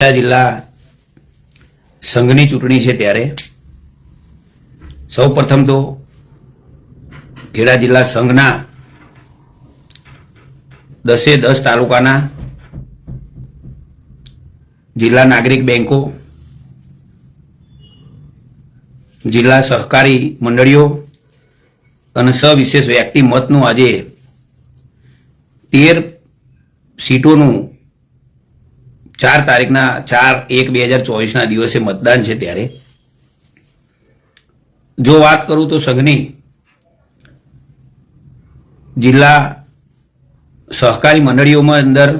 જિલ્લા સંઘની ચૂંટણી છે ત્યારે. સૌ પ્રથમ તો ખેડા જિલ્લા સંઘના દસે દસ તાલુકાના જિલ્લા નાગરિક બેંકો, જિલ્લા સહકારી મંડળીઓ અને સવિશેષ વ્યક્તિ મતનું આજે તેર સીટોનું ચાર તારીખના ચાર એક બે હજાર ચોવીસના દિવસે મતદાન છે ત્યારે. જો વાત કરું તો સઘની જિલ્લા સહકારી મંડળીઓમાં અંદર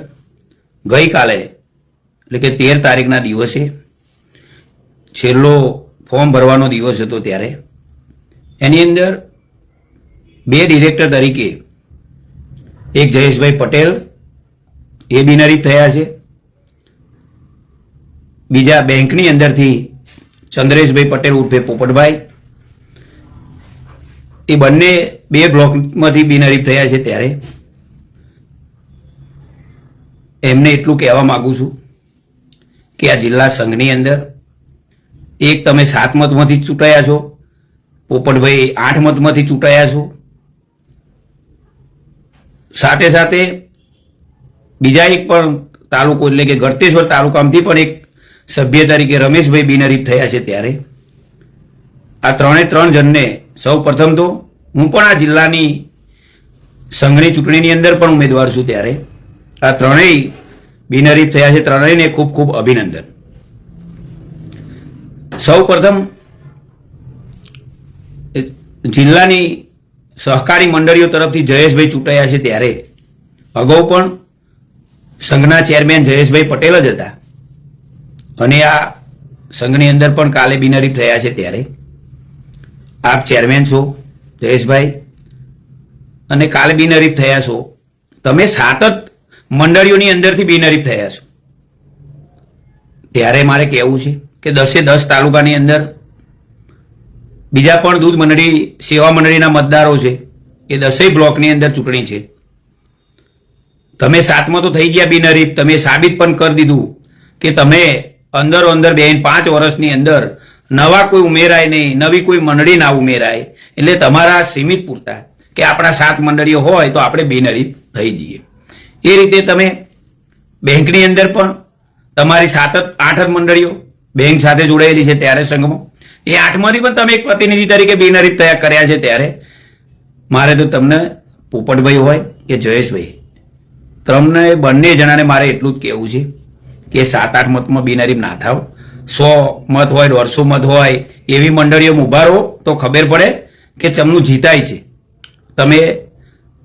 ગઈકાલે, એટલે કે તેર તારીખના દિવસે છેલ્લો ફોર્મ ભરવાનો દિવસ હતો ત્યારે. એની અંદર બે ડિરેક્ટર તરીકે એક જયેશભાઈ પટેલ એ બિનહરીફ થયા છે. બીજા બેંકની અંદરથી ચંદ્રેશભાઈ પટેલ ઉર્ફે પોપટભાઈ. એ બંને બે બ્લોકમાંથી બિનહરીફ થયા છે ત્યારે. એમને એટલું કહેવા માગું છું કે આ જિલ્લા સંઘની અંદર એક તમે સાત મતમાંથી ચૂંટાયા છો પોપટભાઈ આઠ મતમાંથી ચૂંટાયા છો. સાથે સાથે બીજા એક પણ તાલુકો એટલે કે ગળતેશ્વર તાલુકામાંથી પણ એક સભ્ય તરીકે રમેશભાઈ બિનહરીફ થયા છે ત્યારે. આ ત્રણે ત્રણ જણને સૌ પ્રથમ તો હું પણ આ જિલ્લાની સંઘની ચૂંટણીની અંદર પણ ઉમેદવાર છું ત્યારે. આ ત્રણેય બિનહરીફ થયા છે, ત્રણેયને ખૂબ ખૂબ અભિનંદન. સૌ પ્રથમ જિલ્લાની સહકારી મંડળીઓ તરફથી જયેશભાઈ ચૂંટાયા છે ત્યારે. અગાઉ પણ સંઘના ચેરમેન જયેશભાઈ પટેલ જ હતા. અને આ સંઘની અંદર પણ કાલે બિનહરીફ થયા છે ત્યારે. આપ ચેરમેન છો, જયેશભાઈ. અને કાલે બિનહરીફ થયા છો. તમે સાત જ મંડળીઓની અંદરથી બિનહરીફ થયા છો. ત્યારે મારે કહેવું છે કે દસે દસ તાલુકાની અંદર બીજા પણ દૂધ મંડળી, સેવા મંડળીના મતદારો છે, એ દસેય બ્લોકની અંદર ચૂંટણી છે. તમે સાતમાં તો થઈ ગયા બિનહરીફ, તમે સાબિત પણ કરી દીધું કે તમે અંદરો અંદર બેન પાંચ વર્ષની અંદર નવા કોઈ ઉમેરાય નહીં, નવી કોઈ મંડળી ના ઉમેરાય. એટલે તમારા સીમિત પૂરતા. કે આપણા સાત મંડળીઓ હોય તો આપણે બિનહરીફ થઈ જઈએ. એ રીતે તમે બેંકની અંદર પણ તમારી સાત આઠ જ મંડળીઓ બેંક સાથે જોડાયેલી છે ત્યારે સંઘમાં. એ આઠમાંથી પણ તમે એક પ્રતિનિધિ તરીકે બિનહરીફ તૈયાર કર્યા છે ત્યારે. મારે તો તમને પોપટભાઈ હોય કે જયેશભાઈ. તમને બંને જણાને મારે એટલું જ કહેવું છે. કે સાત, આઠ મતમાં બિનહરીફ ના થાવ. સો મત હોય, દોઢસો મત હોય, એવી મંડળીઓમાં ઊભા રહો, તો ખબર પડે કે ચમનું જીતાય છે. તમે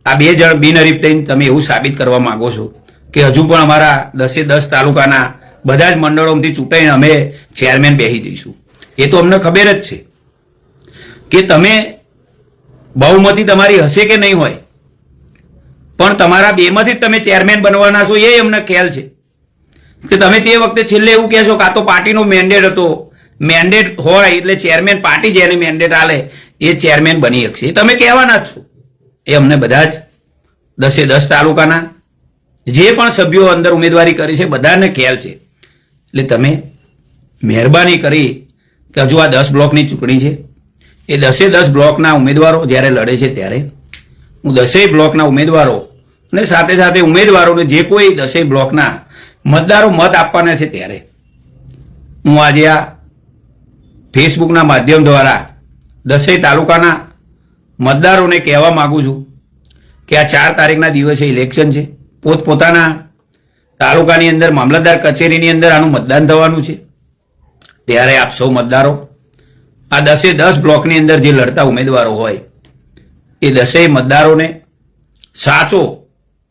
આ બે જણ બિનહરીફ થઈને તમે એવું સાબિત કરવા માંગો છો કે હજુ પણ અમારા દસે દસ તાલુકાના બધા જ મંડળોમાંથી ચૂંટાઈને અમે ચેરમેન બેસી દઈશું એ તો અમને ખબર જ છે. કે તમે બહુમતી તમારી હશે કે નહીં હોય? પણ તમારા બેમાંથી જ તમે ચેરમેન બનવાના છો, એ અમને ખ્યાલ છે. કે તમે તે વખતે છેલ્લે એવું કહેશો કે તો પાર્ટીનો મેન્ડેટ હતો. મેન્ડેટ હોય એટલે ચેરમેન પાર્ટી જેને મેન્ડેટ આલે. એ ચેરમેન બની શકશે. તમે કહેવાના જ છો. એ અમને બધા જ દસે દસ તાલુકાના જે પણ સભ્યો અંદર ઉમેદવારી કરી છે, બધાને ખ્યાલ છે. એટલે તમે મહેરબાની કરી કે હજુ આ દસ બ્લોકની ચૂંટણી છે. એ દસે દસ બ્લોકના ઉમેદવારો જ્યારે લડે છે ત્યારે હું દસેય બ્લોકના ઉમેદવારો અને સાથે સાથે ઉમેદવારોને જે કોઈ દસેય બ્લોકના મતદારો મત આપવાના છે ત્યારે. હું આજે આ ફેસબુકના માધ્યમ દ્વારા દસેય તાલુકાના મતદારોને કહેવા માગું છું કે આ ચાર તારીખના દિવસે ઇલેક્શન છે. પોતપોતાના તાલુકાની અંદર, મામલતદાર કચેરીની અંદર આનું મતદાન થવાનું છે. ત્યારે આપ સૌ મતદારો, આ દસે દસ બ્લોકની અંદર જે લડતા ઉમેદવારો હોય, એ દસેય મતદારોને સાચો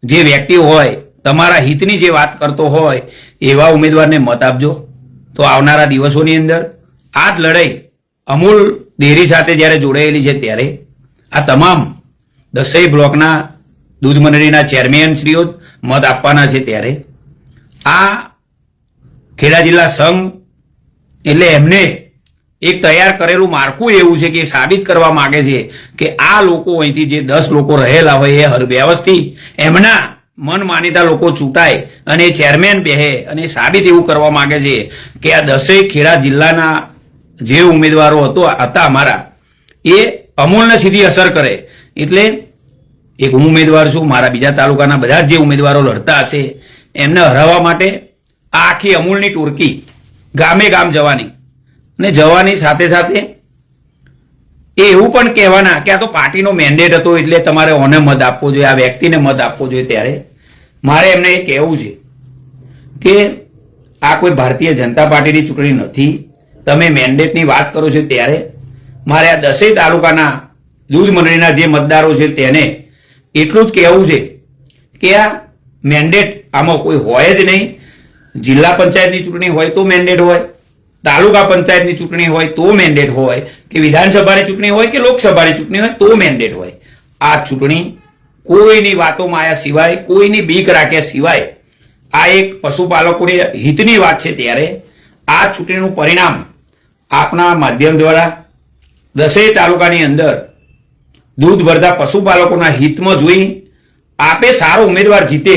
જે વ્યક્તિ હોય તમારા હિતની જે વાત કરતો હોય, એવા ઉમેદવારને મત આપજો. તો આવનારા દિવસોની અંદર આ જ લડાઈ અમૂલ ડેરી સાથે જ્યારે જોડાયેલી છે ત્યારે, આ તમામ દસેય બ્લોકના દૂધ મંડળીના ચેરમેન શ્રીઓ મત આપવાના છે ત્યારે. આ ખેડા જિલ્લા સંઘ એટલે એમને એક તૈયાર કરેલું માળખું એવું છે કે સાબિત કરવા માંગે છે કે આ લોકો અહીંથી જે દસ લોકો રહેલા હોય એ હર વ્યવસ્થિત એમના મન માનીતા લોકો ચૂંટાય અને ચેરમેન બેહે અને સાબિત એવું કરવા માંગે છે કે આ દસેય ખેડા જિલ્લાના જે ઉમેદવારો હતો, હતા અમારા, એ અમૂલને સીધી અસર કરે. એટલે એક હું ઉમેદવાર છું, મારા બીજા તાલુકાના બધા જ ઉમેદવારો લડતા હશે, એમને હરાવવા માટે આખી અમૂલની ટોળકી ગામે ગામ જવાની. અને જવાની સાથે સાથે એવું પણ કહેવાના કે આ તો પાર્ટીનો મેન્ડેટ હતો એટલે તમારે ઓને મત આપવો જોઈએ, આ વ્યક્તિને મત આપવો જોઈએ ત્યારે. મારે એમને એ કહેવું છે કે આ કોઈ ભારતીય જનતા પાર્ટીની ચૂંટણી નથી. તમે મેન્ડેટની વાત કરો છો ત્યારે મારે આ દસેય તાલુકાના દૂધ મંડળીના જે મતદારો છે તેને એટલું જ કહેવું છે કે આ મેન્ડેટ આમાં કોઈ હોય જ નહીં. જિલ્લા પંચાયતની ચૂંટણી હોય તો મેન્ડેટ હોય. તાલુકા પંચાયતની ચૂંટણી હોય તો મેન્ડેટ હોય, કે વિધાનસભાની ચૂંટણી હોય કે લોકસભાની ચૂંટણી હોય તો મેન્ડેટ હોય. આ ચૂંટણી કોઈની વાતોમાં આવ્યા સિવાય, કોઈની બીક રાખ્યા સિવાય, આ એક પશુપાલકોની હિતની વાત છે ત્યારે. આ ચૂંટણીનું પરિણામ આપના માધ્યમ દ્વારા દસેય તાલુકાની અંદર દૂધ ભરતા પશુપાલકોના હિતમાં જોઈ આપે સારો ઉમેદવાર જીતે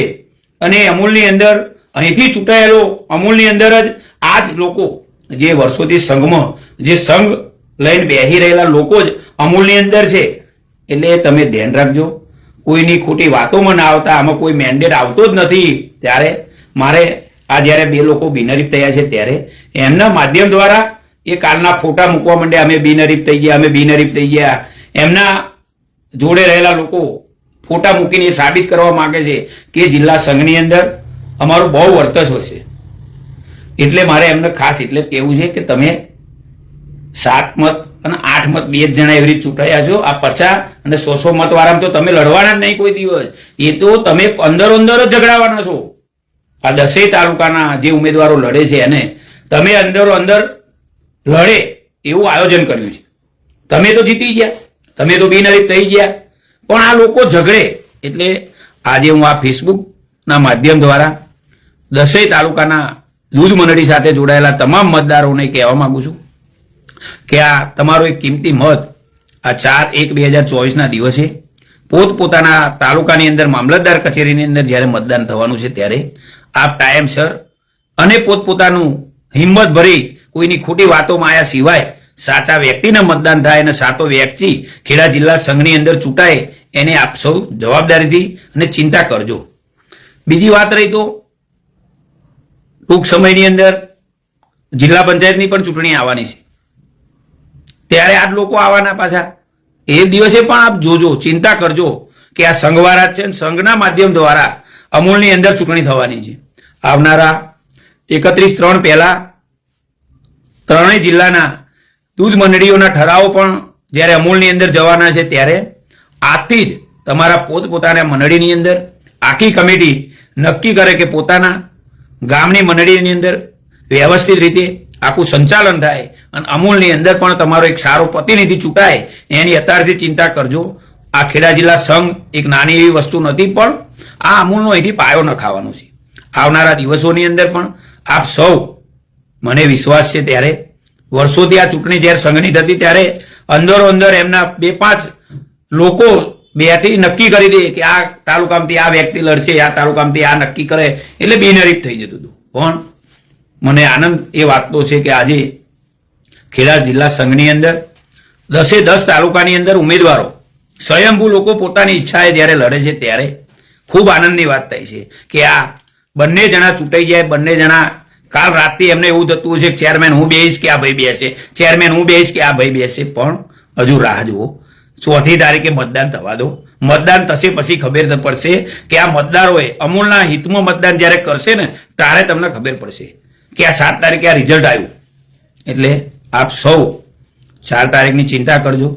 અને અમૂલની અંદર અહીંથી ચૂંટાયેલો અમૂલની અંદર જ આ જ લોકો જે વર્ષોથી સંઘમાં જે સંઘ લઈને બેસી રહેલા લોકો જ અમૂલની અંદર છે. એટલે તમે ધ્યાન રાખજો. કોઈની ખોટી વાતોમાં ના આવતા, આમાં કોઈ મેન્ડેટ આવતો જ નથી. ત્યારે મારે આ જ્યારે બે લોકો બિનરીફ થયા છે ત્યારે એમના માધ્યમ દ્વારા એ કાલના ફોટા મૂકવા માંડ્યા. અમે બિનરીફ થઈ ગયા, અમે બિનરીફ થઈ ગયા. એમના જોડે રહેલા લોકો ફોટા મૂકીને સાબિત કરવા માંગે છે કે જિલ્લા સંઘની અંદર અમારું બહુ વર્ચસ્વ છે. એટલે મારે એમને ખાસ એટલે કહેવું છે કે તમે સાત મત અને આઠ મત બે જ જણા એવી રીતે ચૂંટાયા છો. આ પચાસ અને સો સો મત વાળામાં તો તમે લડવાના જ નહીં કોઈ દિવસ. એ તો તમે અંદર અંદર જ ઝઘડાવાના છો. આ દસેય તાલુકાના જે ઉમેદવારો લડે છે એને, તમે અંદરો અંદર લડે એવું આયોજન કર્યું છે. તમે તો જીતી ગયા, તમે તો બિનહરીફ થઈ ગયા. પણ આ લોકો ઝઘડે. એટલે આજે હું આ ફેસબુકના માધ્યમ દ્વારા દસેય તાલુકાના દૂધ મંડળી સાથે જોડાયેલા તમામ મતદારોને કહેવા માંગુ છું કે આ તમારો એક કિંમતી મત આ ચાર એક બે હજાર ચોવીસના દિવસે પોતપોતાના તાલુકાની અંદર મામલતદાર કચેરીની અંદર જ્યારે મતદાન થવાનું છે ત્યારે આપ ટાઈમસર અને પોતપોતાનું હિંમત ભરી કોઈની ખોટી વાતોમાં આવ્યા સિવાય સાચા વ્યક્તિને મતદાન થાય અને સાચો વ્યક્તિ ખેડા જિલ્લા સંઘની અંદર ચૂંટાય એને આપ સૌ જવાબદારીથી અને ચિંતા કરજો. બીજી વાત રહી તો ટૂંક સમયની અંદર જિલ્લા પંચાયતની પણ ચૂંટણી આવવાની છે. ત્યારે આ લોકો આવવાના પાછા. એ દિવસે પણ આપ જોજો, ચિંતા કરજો કે આ સંઘવારા છે સંઘના માધ્યમ દ્વારા અમૂલની અંદર ચૂંટણી થવાની છે. આવનારા એકત્રીસ ત્રણ પહેલા ત્રણેય જિલ્લાના દૂધ મંડળીઓના ઠરાવો પણ જ્યારે અમૂલની અંદર જવાના છે ત્યારે આથી જ તમારા પોતપોતાના મંડળીની અંદર આખી કમિટી નક્કી કરે કે પોતાના ગામની મંડળીની અંદર વ્યવસ્થિત રીતે આખું સંચાલન થાય અને અમૂલની અંદર પણ તમારો એક સારો પ્રતિનિધિ ચૂંટાય, એની અત્યારથી ચિંતા કરજો. આ ખેડા જિલ્લા સંઘ એક નાની એવી વસ્તુ નથી, પણ આ અમૂલનો અહીંથી પાયો નખાવાનો છે. આવનારા દિવસોની અંદર પણ આપ સૌ, મને વિશ્વાસ છે ત્યારે, વર્ષોથી આ ચૂંટણી જ્યારે સંઘની થતી, ત્યારે અંદરો અંદર એમના બે પાંચ લોકો બેથી નક્કી કરી દે કે આ તાલુકામાંથી આ વ્યક્તિ લડશે, આ તાલુકામાંથી આ નક્કી કરે, એટલે બિનહરીફ થઈ જતું હતું. પણ મને આનંદ એ વાતનો છે કે આજે ખેડા જિલ્લા સંઘની અંદર દસે દસ તાલુકાની અંદર ઉમેદવારો, સ્વયંભૂ લોકો પોતાની ઈચ્છાએ જ્યારે લડે છે ત્યારે ખૂબ આનંદની વાત થાય છે કે આ બંને જણા ચૂંટાઈ જાય, બંને જણા કાલ રાતથી એમને એવું થતું છે ચેરમેન હું બેહીશ કે આ ભાઈ બેસે ચેરમેન હું બેસીશ કે આ ભાઈ બેસે, પણ હજુ રાહ જુઓ. ચોથી તારીખે મતદાન થવા દો. મતદાન થશે પછી ખબર પડશે કે આ મતદારોએ અમૂલના હિતમાં મતદાન જ્યારે કરશે ને, ત્યારે તમને ખબર પડશે કે આ સાત તારીખે આ રિઝલ્ટ આવ્યું. એટલે આપ સૌ ચાર તારીખની ચિંતા કરજો.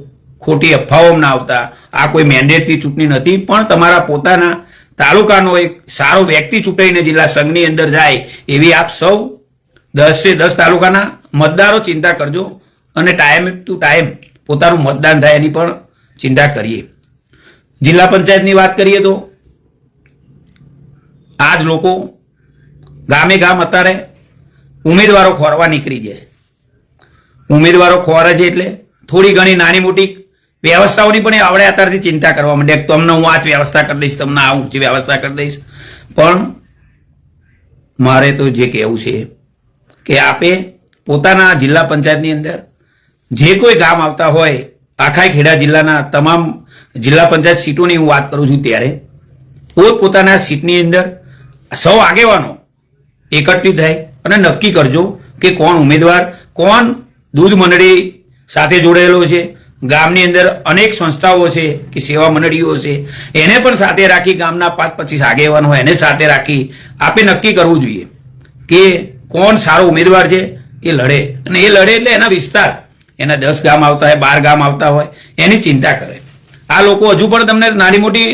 ખોટી અફવાઓમાં ના આવતા. આ કોઈ મેન્ડેટની ચૂંટણી નથી, પણ તમારા પોતાના તાલુકાનો એક સારો વ્યક્તિ ચૂંટાઈને જિલ્લા સંઘની અંદર જાય, એવી આપ સૌ દસે દસ તાલુકાના મતદારો ચિંતા કરજો. અને ટાઈમ ટુ ટાઈમ પોતાનું મતદાન થાય એની પણ ચિંતા કરીએ. જિલ્લા પંચાયતની વાત કરીએ તો આ જ લોકો ગામે ગામ અત્યારે ઉમેદવારો ખોરવા નીકળી જાય છે. ઉમેદવારો ખોરે છે એટલે થોડી ઘણી નાની મોટી વ્યવસ્થાઓની પણ આવડે અત્યારથી ચિંતા કરવા માંડે. તમને હું આ જ વ્યવસ્થા કરી દઈશ, તમને આ ઊંચી વ્યવસ્થા કરી દઈશ. પણ મારે તો જે કહેવું છે કે આપે પોતાના જિલ્લા પંચાયતની અંદર જે કોઈ ગામ આવતા હોય આખા ખેડા જિલ્લાના તમામ જિલ્લા પંચાયત સીટોની હું વાત કરું છું ત્યારે, પોતપોતાના સીટની અંદર સૌ આગેવાનો એકત્રિત થાય અને નક્કી કરજો કે કોણ ઉમેદવાર, કોણ દૂધ મંડળી સાથે જોડાયેલો છે, ગામની અંદર અનેક સંસ્થાઓ છે કે સેવા મંડળીઓ છે, એને પણ સાથે રાખી ગામના પાંચ પચીસ આગેવાન એને સાથે રાખી આપે નક્કી કરવું જોઈએ કે કોણ સારો ઉમેદવાર છે એ લડે. અને એ લડે એટલે એના વિસ્તાર એના દસ ગામ આવતા હોય, બાર ગામ આવતા હોય, એની ચિંતા કરે. આ લોકો હજુ પણ તમને નાની મોટી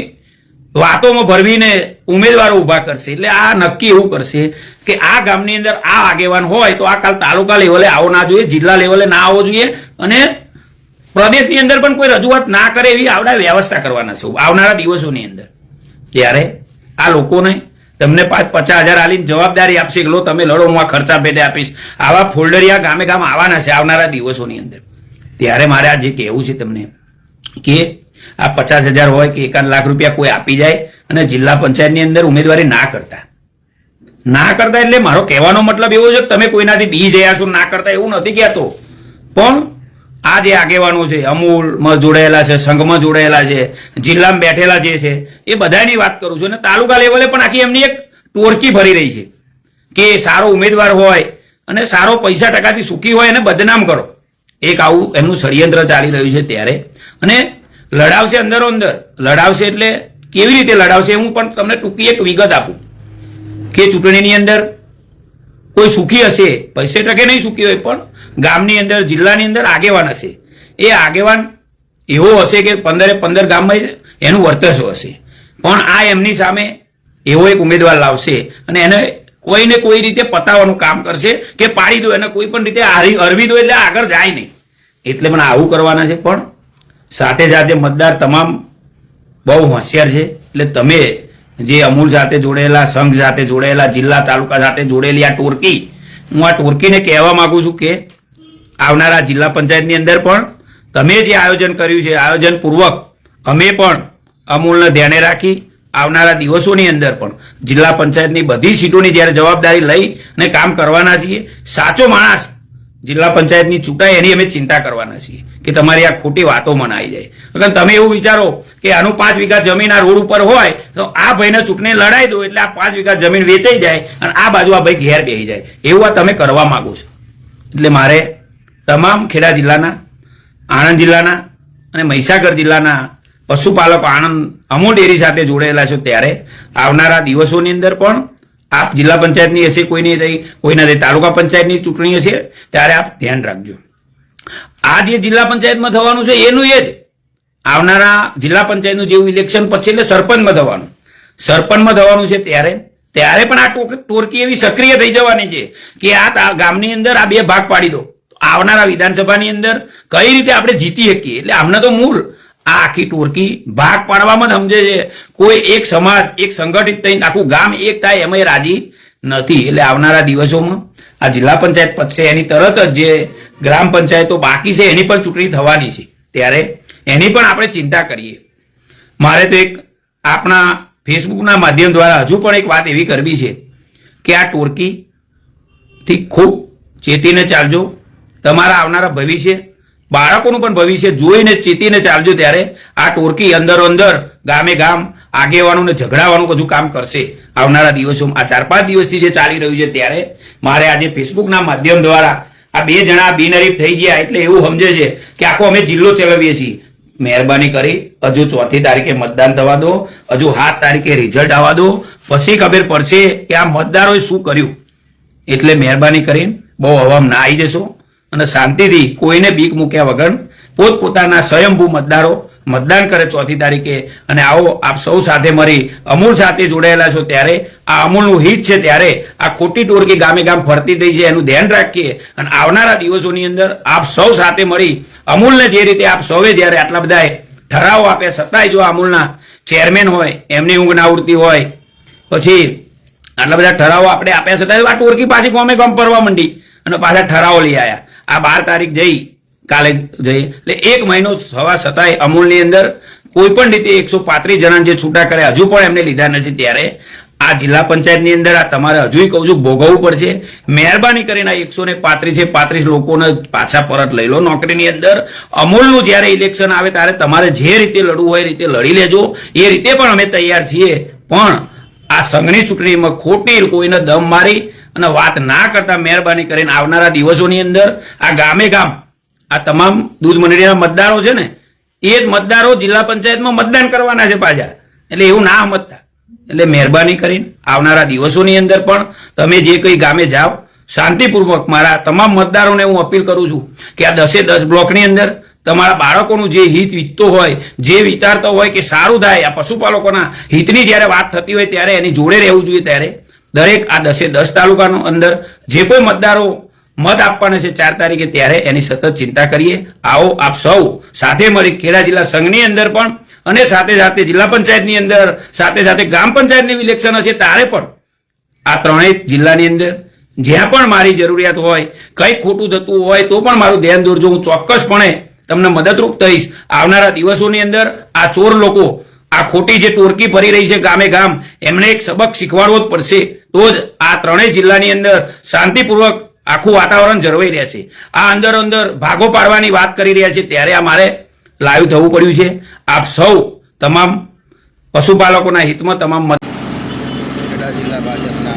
વાતોમાં ભરવીને ઉમેદવારો ઊભા કરશે. એટલે આ નક્કી એવું કરશે કે આ ગામની અંદર આ આગેવાન હોય તો આ કાલ તાલુકા લેવલે આવો ના જોઈએ, જિલ્લા લેવલે ના આવવો જોઈએ અને પ્રદેશની અંદર પણ કોઈ રજૂઆત ના કરે એવી આવડા વ્યવસ્થા કરવાના છે. આવનારા દિવસોની અંદર. ત્યારે આ લોકોને તમને પાંચ પચાસ હજાર આલીને જવાબદારી આપશે કે લો તમે લડો, હું આ ખર્ચા પેટે આપીશ. આવા ફોલ્ડરિયા ગામે ગામ આવવાના છે આવનારા દિવસોની અંદર. ત્યારે મારે આ જે કહેવું છે તમને કે આ પચાસ હજાર હોય કે એકાદ લાખ રૂપિયા કોઈ આપી જાય અને જિલ્લા પંચાયતની અંદર ઉમેદવારી ના કરતા. ના કરતા એટલે મારો કહેવાનો મતલબ એવો છે કે તમે કોઈનાથી બી જયા છો, ના કરતા એવું નથી કહેતો. પણ આ જે આગેવાનો છે અમૂલમાં જોડાયેલા છે, સંઘમાં જોડાયેલા છે, જિલ્લામાં બેઠેલા જે છે, એ બધાની વાત કરું છું. અને તાલુકા લેવલે પણ આખી એમની એક ટોળકી ભરી રહી છે કે સારો ઉમેદવાર હોય અને સારો પૈસા ટકાથી સુખી હોય એને બદનામ કરો. એક આવું એમનું ષડયંત્ર ચાલી રહ્યું છે ત્યારે. અને લડાવશે અંદરો અંદર. લડાવશે એટલે કેવી રીતે લડાવશે હું પણ તમને ટૂંકી એક વિગત આપું. કે ચૂંટણીની અંદર કોઈ સુખી હશે, પૈસે ટકે નહીં સુખી હોય, પણ ગામની અંદર, જિલ્લાની અંદર આગેવાન હશે. એ આગેવાન એવો હશે કે પંદરે પંદર ગામમાં એનું વર્ચસ્વ હશે. પણ આ એમની સામે એવો એક ઉમેદવાર લાવશે અને એને કોઈને કોઈ રીતે પતાવવાનું કામ કરશે કે પાડી દો, એને કોઈ પણ રીતે હારી અરવી દો એટલે આગળ જાય નહીં. એટલે મને આવું કરવાના છે. પણ સાથે સાથે મતદાર તમામ બહુ હોશિયાર છે. એટલે તમે જે અમૂલ સાથે જોડેલા, સંઘ સાથે જોડેલા, જિલ્લા તાલુકા સાથે જોડેલી આ ટોરકી, હું આ ટોરકીને કહેવા માગું છું કે આવનારા જિલ્લા પંચાયતની અંદર પણ તમે જે આયોજન કર્યું છે આયોજન પૂર્વક અમે પણ અમૂલને ધ્યાને રાખી આવનારા દિવસોની અંદર પણ જિલ્લા પંચાયતની બધી સીટોની જ્યારે જવાબદારી લઈ અને કામ કરવાના છીએ, સાચો માણસ જિલ્લા પંચાયતની ચૂંટાય એની અમે ચિંતા કરવાના છીએ કે તમારી આ ખોટી વાતો મનાઈ જાય. અગર તમે એવું વિચારો કે આનું પાંચ વીઘા જમીન આ રોડ ઉપર હોય, તો આ ભાઈને ચૂંટણી લડાઈ દો એટલે આ પાંચ વીઘા જમીન વેચાઈ જાય અને આ બાજુ આ ભાઈ ઘેર બેસી જાય. એવું આ તમે કરવા માગો છો. એટલે મારે તમામ ખેડા જિલ્લાના, આણંદ જિલ્લાના અને મહીસાગર જિલ્લાના પશુપાલક આણંદ અમૂલ ડેરી સાથે જોડાયેલા છો ત્યારે આવનારા દિવસોની અંદર પણ આપ જિલ્લા પંચાયતની હશે, કોઈની થઈ કોઈના થઈ તાલુકા પંચાયતની ચૂંટણી હશે, ત્યારે આપ ધ્યાન રાખજો. આ જે જિલ્લા પંચાયતમાં થવાનું છે, એનું એ જ આવનારા જિલ્લા પંચાયતનું જેવું ઇલેક્શન પછી એટલે સરપંચમાં થવાનું. સરપંચમાં થવાનું છે ત્યારે ત્યારે પણ આ ટોક- ટોળકી એવી સક્રિય થઈ જવાની છે કે આ ગામની અંદર આ બે ભાગ પાડી દો. આવનારા વિધાનસભાની અંદર કઈ રીતે આપણે જીતી શકીએ? એટલે આમને તો મૂળ આ આખી ટોળકી ભાગ પાડવામાં જ સમજે છે. કોઈ એક સમાજ, એક સંગઠિત થઈને આખું ગામ એક થાય, એમાં રાજી નથી. એટલે આવનારા દિવસોમાં આ જિલ્લા પંચાયત પતશે એની તરત જ જે ગ્રામ પંચાયતો બાકી છે, એની પણ ચૂંટણી થવાની છે. ત્યારે એની પણ આપણે ચિંતા કરીએ. મારે તો એક આપણા ફેસબુકના માધ્યમ દ્વારા હજુ પણ એક વાત એવી કરવી છે કે આ ટોળકીથી ખૂબ ચેતીને ચાલજો તમારા આવનારા ભવિષ્ય, બાળકોનું પણ ભવિષ્ય જોઈને ચેતીને ચાલજો ત્યારે. આ ટોળકી અંદર અંદર ગામે ગામ આગેવાનું ને ઝઘડાવાનું બધું કામ કરશે. આવનારા દિવસોમાં, આ ચાર પાંચ દિવસથી જે ચાલી રહ્યું છે ત્યારે મારે આજે ફેસબુકના માધ્યમ દ્વારા આ બે જણા બિનહરીફ થઈ ગયા એટલે એવું સમજે છે કે આખો અમે જિલ્લો ચલાવીએ છીએ. મહેરબાની કરી, હજુ ચોથી તારીખે મતદાન થવા દો, હજુ સાત તારીખે રિઝલ્ટ આવવા દો. પછી ખબર પડશે કે આ મતદારોએ શું કર્યું. એટલે મહેરબાની કરીને બહુ હવામ ના આવી જશો. અને શાંતિથી કોઈને બીક મૂક્યા વગર પોતપોતાના સ્વયંભૂ મતદારો મતદાન કરે ચોથી તારીખે. અને આવો આપ સૌ સાથે મળી અમૂલ સાથે જોડાયેલા છો ત્યારે આ અમૂલનું હિત છે ત્યારે આ ખોટી ટોળકી ગામે ગામ ફરતી થઈ છે, એનું ધ્યાન રાખીએ. અને આવનારા દિવસોની અંદર આપ સૌ સાથે મળી અમૂલને જે રીતે આપ સૌએ જ્યારે આટલા બધા ઠરાવો આપે છતાંય જો અમૂલના ચેરમેન હોય, એમની ઊંઘ ના ઉડતી હોય, પછી આટલા બધા ઠરાવો આપણે આપ્યા છતાં આ ટોળકી પાછી ગમે ગમ ફરવા માંડી. અને પાછા ઠરાવો લઈ આવ્યા આ બાર તારીખ જઈ, કાલે જઈએ એટલે એક મહિનો થવા છતાંય અમૂલની અંદર કોઈ પણ રીતે એકસો પાંત્રીસ જણા જે છૂટા કર્યા, હજુ પણ એમને લીધા નથી ત્યારે. આ જિલ્લા પંચાયતની અંદર આ તમારે હજુય કહું છું, ભોગવવું પડશે. મહેરબાની કરીને આ એકસો ને પાંત્રીસે પાંત્રીસ લોકોને પાછા પરત લઈ લો નોકરીની અંદર. અમૂલનું જ્યારે ઇલેક્શન આવે ત્યારે તમારે જે રીતે લડવું હોય એ રીતે લડી લેજો. એ રીતે પણ અમે તૈયાર છીએ. પણ આ સંઘની ચૂંટણીમાં ખોટી કોઈને દમ મારી અને વાત ના કરતા મહેરબાની કરીને આવનારા દિવસોની અંદર આ ગામે ગામ, આ તમામ દૂધ મંડળીના મતદારો છે ને, એ જ મતદારો જિલ્લા પંચાયતમાં મતદાન કરવાના છે પાછા. એટલે એવું ના મતતા એટલે મહેરબાની કરીને આવનારા દિવસોની અંદર પણ તમે જે કંઈ ગામે જાઓ, શાંતિપૂર્વક મારા તમામ મતદારોને હું અપીલ કરું છું કે આ દસે દસ બ્લોકની અંદર તમારા બાળકોનું જે હિત વીતતો હોય, જે વિચારતો હોય કે સારું થાય, આ પશુપાલકોના હિતની જ્યારે વાત થતી હોય ત્યારે એની જોડે રહેવું જોઈએ ત્યારે. દરેક આ દસે દસ તાલુકાનો અંદર જે કોઈ મતદારો મત આપવાના છે ચાર તારીખે ત્યારે એની સતત ચિંતા કરીએ. આવો આપ સૌ સાથે મળી ખેડા જિલ્લા સંઘની અંદર પણ અને સાથે સાથે જિલ્લા પંચાયતની અંદર, સાથે સાથે ગ્રામ પંચાયતની ઇલેક્શન હશે ત્યારે પણ આ ત્રણેય જિલ્લાની અંદર જ્યાં પણ મારી જરૂરિયાત હોય, કંઈ ખોટું થતું હોય તો પણ મારું ધ્યાન દોરજો. હું ચોક્કસપણે તમને મદદરૂપ થઈશ. આવનારા દિવસોની અંદર આ ચોર લોકો આ ખોટી જે ટોરકી ફરી રહી છે ગામે ગામ, એમને એક સબક શીખવાડવો જ પડશે. તો જ આ ત્રણેય જિલ્લાની અંદર શાંતિપૂર્વક આખું વાતાવરણ જળવાઈ રહેશે. આ અંદર અંદર ભાગો પાડવાની વાત કરી રહ્યા છે, ત્યારે આ મારે લાઈવ થવું પડ્યું છે. આપ સૌ તમામ પશુપાલકોના હિતમાં તમામ મત જિલ્લા ભાજપના